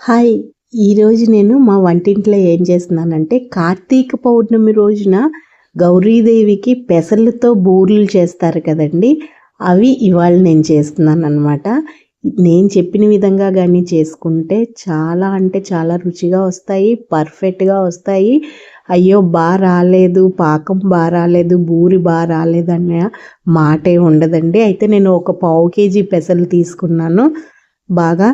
Hi. ఈరోజు నేను మా వంటింట్లో ఏం చేస్తున్నానంటే కార్తీక పౌర్ణమి రోజున గౌరీదేవికి పెసలతో బూరెలు చేస్తారు కదండి. అవి ఇవాళ నేను చేస్తున్నాను అనమాట నేను చెప్పిన విధంగా కానీ చేసుకుంటే చాలా అంటే చాలా రుచిగా వస్తాయి పర్ఫెక్ట్గా వస్తాయి. అయ్యో బాగా రాలేదు పాకం బాగా రాలేదు బూరి బాగా రాలేదు అన్న మాటే ఉండదండి. అయితే నేను ఒక పావు కేజీ పెసలు తీసుకున్నాను. బాగా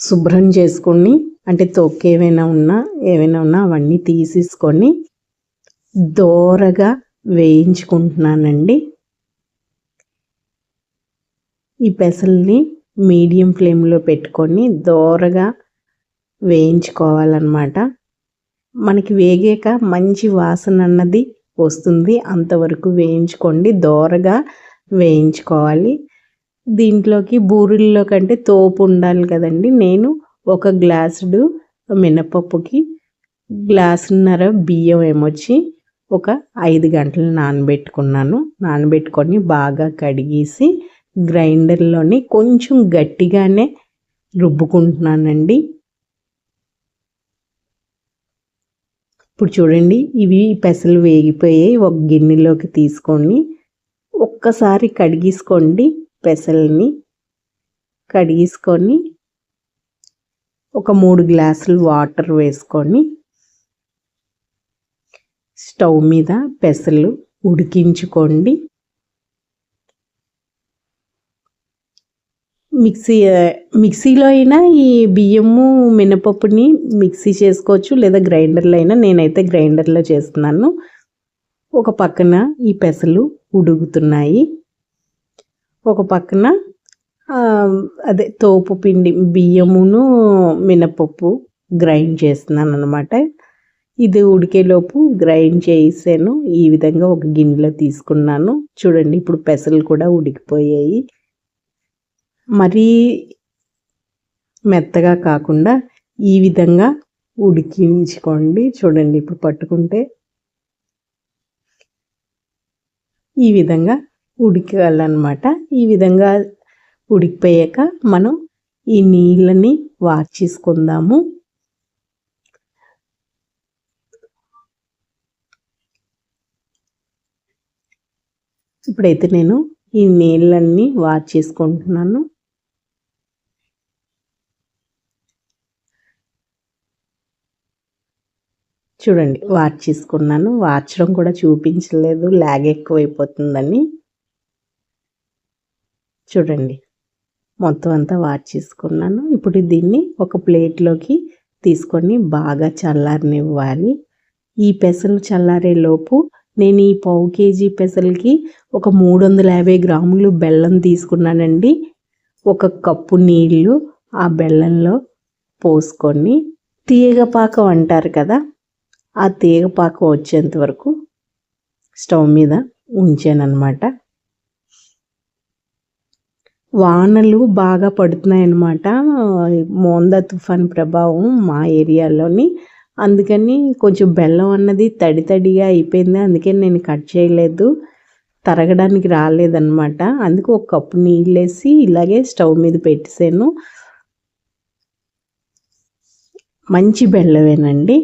శుభ్రం చేసుకొని అంటే తొక్కు ఏమైనా ఉన్నా ఏమైనా ఉన్నా అవన్నీ తీసేసుకొని దోరగా వేయించుకుంటున్నానండి. ఈ పెసల్ని మీడియం ఫ్లేమ్లో పెట్టుకొని దోరగా వేయించుకోవాలన్నమాట. మనకి వేగాక మంచి వాసన అన్నది వస్తుంది. అంతవరకు వేయించుకోండి దోరగా వేయించుకోవాలి. దీంట్లోకి బూరెల్లో కంటే తోపు ఉండాలి కదండి. నేను ఒక గ్లాసుడు మినపప్పుకి గ్లాసున్నర బియ్యం ఏమొచ్చి ఒక ఐదు గంటలు నానబెట్టుకున్నాను. నానబెట్టుకొని బాగా కడిగేసి గ్రైండర్లోని కొంచెం గట్టిగానే రుబ్బుకుంటున్నానండి. ఇప్పుడు చూడండి ఇవి పెసలు వేగిపోయాయి. ఒక గిన్నెలోకి తీసుకొని ఒక్కసారి కడిగేసుకోండి. పెసల్ని కడిగేసుకొని ఒక మూడు గ్లాసులు వాటర్ వేసుకొని స్టవ్ మీద పెసలు ఉడికించుకోండి. మిక్సీ మిక్సీలో అయినా ఈ బియ్యము మినపప్పుని మిక్సీ చేసుకోవచ్చు లేదా గ్రైండర్లో అయినా నేనైతే గ్రైండర్లో చేస్తున్నాను. ఒక పక్కన ఈ పెసలు ఉడుకుతున్నాయి. ఒక పక్కన అదే తోపు పిండి బియ్యమును మినపప్పు గ్రైండ్ చేస్తున్నాను అనమాట ఇది ఉడికేలోపు గ్రైండ్ చేసాను. ఈ విధంగా ఒక గిన్నెలో తీసుకున్నాను. చూడండి ఇప్పుడు పెసలు కూడా ఉడికిపోయాయి. మరీ మెత్తగా కాకుండా ఈ విధంగా ఉడికించుకోండి. చూడండి ఇప్పుడు పట్టుకుంటే ఈ విధంగా ఉడికాలన్నమాట. ఈ విధంగా ఉడికిపోయాక మనం ఈ నీళ్ళని వాష్ చేసుకుందాము. ఇప్పుడైతే నేను ఈ నీళ్ళన్నీ వాష్ చేసుకుంటున్నాను. చూడండి వాచ్ చేసుకున్నాను. వాచడం కూడా చూపించలేదు. లాగ్ ఎక్కువైపోతుందని. చూడండి. మొత్తం అంతా వాచ్ చేసుకున్నాను. ఇప్పుడు దీన్ని ఒక ప్లేట్లోకి తీసుకొని బాగా చల్లారనివ్వాలి. ఈ పెసలు చల్లారే లోపు నేను ఈ పావు కేజీ పెసలకి ఒక మూడు వందల యాభై గ్రాములు బెల్లం తీసుకున్నానండి. ఒక కప్పు నీళ్ళు ఆ బెల్లంలో పోసుకొని తీగపాకం అంటారు కదా ఆ తీగపాకం వచ్చేంత వరకు స్టవ్ మీద ఉంచానన్నమాట. వానలు బాగా పడుతున్నాయి అన్నమాట మోందా తుఫాన్ ప్రభావం మా ఏరియాలోని. అందుకని కొంచెం బెల్లం అన్నది తడి తడిగా అయిపోయింది. అందుకని నేను కట్ చేయలేదు. తరగడానికి రాలేదన్నమాట. అందుకు ఒక కప్పు నీళ్ళు వేసి ఇలాగే స్టవ్ మీద పెట్టేసాను. మంచి బెల్లమేనండి.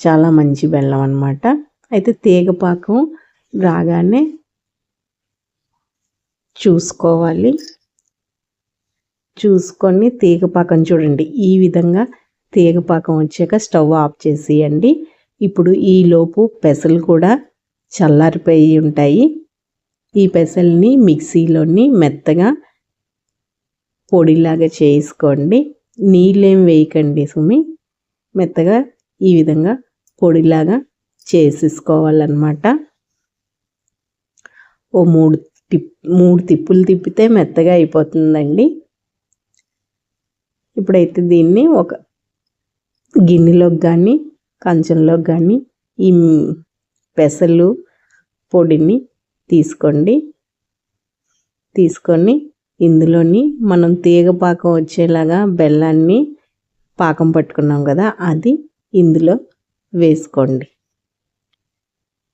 చాలా మంచి బెల్లం అనమాట అయితే తీగపాకం రాగానే చూసుకోవాలి. చూసుకొని తీగపాకం చూడండి. ఈ విధంగా తీగపాకం వచ్చాక స్టవ్ ఆఫ్ చేసేయండి. ఇప్పుడు ఈలోపు పెసలు కూడా చల్లారిపోయి ఉంటాయి. ఈ పెసల్ని మిక్సీలోని మెత్తగా పొడిలాగా చేసుకోండి. నీళ్ళేం వేయకండి సుమి. మెత్తగా ఈ విధంగా పొడిలాగా చేసేసుకోవాలన్నమాట. ఓ మూడు టిప్ మూడు తిప్పులు తిప్పితే మెత్తగా అయిపోతుందండి. ఇప్పుడైతే దీన్ని ఒక గిన్నెలోకి కానీ కంచంలోకి కానీ ఈ పెసలు పొడిని తీసుకోండి. తీసుకొని ఇందులోని మనం తీగ పాకం వచ్చేలాగా బెల్లాన్ని పాకం పట్టుకున్నాం కదా అది ఇందులో వేసుకోండి.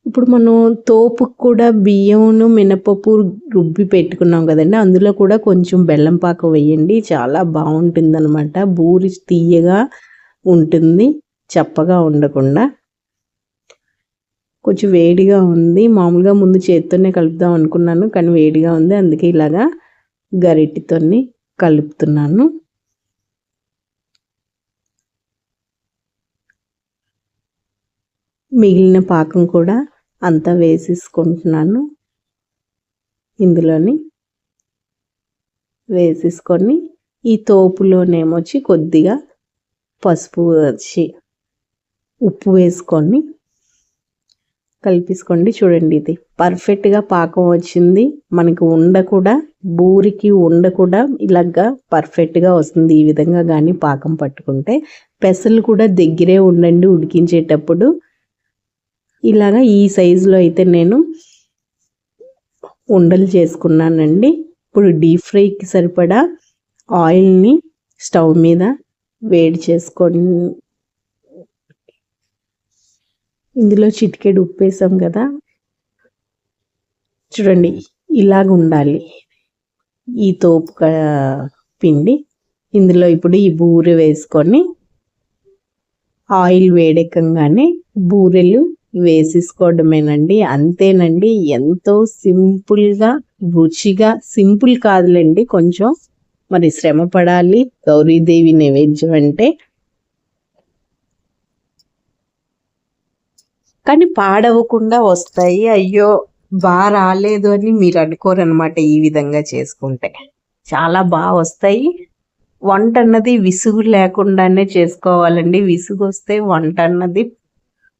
ఇప్పుడు మనం తోపుకు కూడా బియ్యంను మినపప్పు రుబ్బి పెట్టుకున్నాం కదండి. అందులో కూడా కొంచెం బెల్లం పాక వేయండి. చాలా బాగుంటుంది అనమాట బూరి తీయగా ఉంటుంది. చప్పగా ఉండకుండా. కొంచెం వేడిగా ఉంది. మామూలుగా ముందు చేత్తోనే కలుపుదాం అనుకున్నాను కానీ వేడిగా ఉంది. అందుకే ఇలాగా గరిటితోని కలుపుతున్నాను. మిగిలిన పాకం కూడా అంతా వేసేసుకుంటున్నాను. ఇందులోని వేసేసుకొని ఈ తోపులోనేమొచ్చి కొద్దిగా పసుపు వచ్చి ఉప్పు వేసుకొని కలిపేసుకోండి. చూడండి ఇది పర్ఫెక్ట్గా పాకం వచ్చింది. మనకి ఉండ కూడా బూరికి ఉండ కూడా ఇలాగా పర్ఫెక్ట్గా వస్తుంది ఈ విధంగా కానీ పాకం పట్టుకుంటే. పెసలు కూడా దగ్గరే ఉండండి ఉడికించేటప్పుడు. ఇలాగా ఈ సైజులో అయితే నేను ఉండలు చేసుకున్నానండి. ఇప్పుడు డీప్ ఫ్రైకి సరిపడా ఆయిల్ని స్టవ్ మీద వేడి చేసుకొని ఇందులో చిటికెడు ఉప్పు వేసాం కదా. చూడండి ఇలాగ ఉండాలి. ఈ తోపు పిండి. ఇందులో ఇప్పుడు ఈ బూరె వేసుకొని ఆయిల్ వేడెక్కగానే బూరెలు వేసేసుకోవడమేనండి. అంతేనండి. ఎంతో సింపుల్గా రుచిగా సింపుల్ కాదులేండి. కొంచెం మరి శ్రమ పడాలి గౌరీదేవి నైవేద్యం అంటే. కానీ పాడవకుండా వస్తాయి. అయ్యో బాగా రాలేదు అని మీరు అనుకోరనమాట ఈ విధంగా చేసుకుంటే. చాలా బాగా వస్తాయి. వంట అన్నది విసుగు లేకుండానే చేసుకోవాలండి. విసుగు వస్తే వంట అన్నది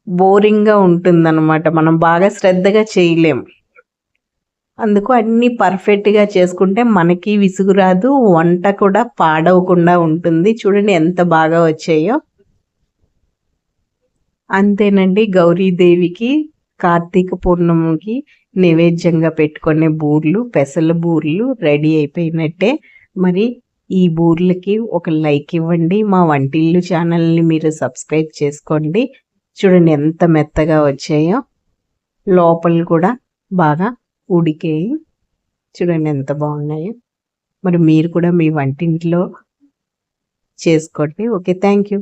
బోరింగ్గా ఉంటుందన్నమాట. మనం బాగా శ్రద్ధగా చేయలేం. అందుకు అన్నీ పర్ఫెక్ట్గా చేసుకుంటే మనకి విసుగు రాదు వంట కూడా పాడవకుండా ఉంటుంది. చూడండి ఎంత బాగా వచ్చాయో. అంతేనండి గౌరీదేవికి కార్తీక పూర్ణమికి నైవేద్యంగా పెట్టుకునే బూర్లు పెసల బూర్లు రెడీ అయిపోయినట్టే. మరి ఈ బూర్లకి ఒక లైక్ ఇవ్వండి. మా వంటిల్లు ఛానల్ని మీరు సబ్స్క్రైబ్ చేసుకోండి. చూడండి ఎంత మెత్తగా వచ్చాయో. లోపల కూడా బాగా ఉడికాయి. చూడండి ఎంత బాగున్నాయో. మరి మీరు కూడా మీ వంటింట్లో చేసుకోండి. Okay thank you.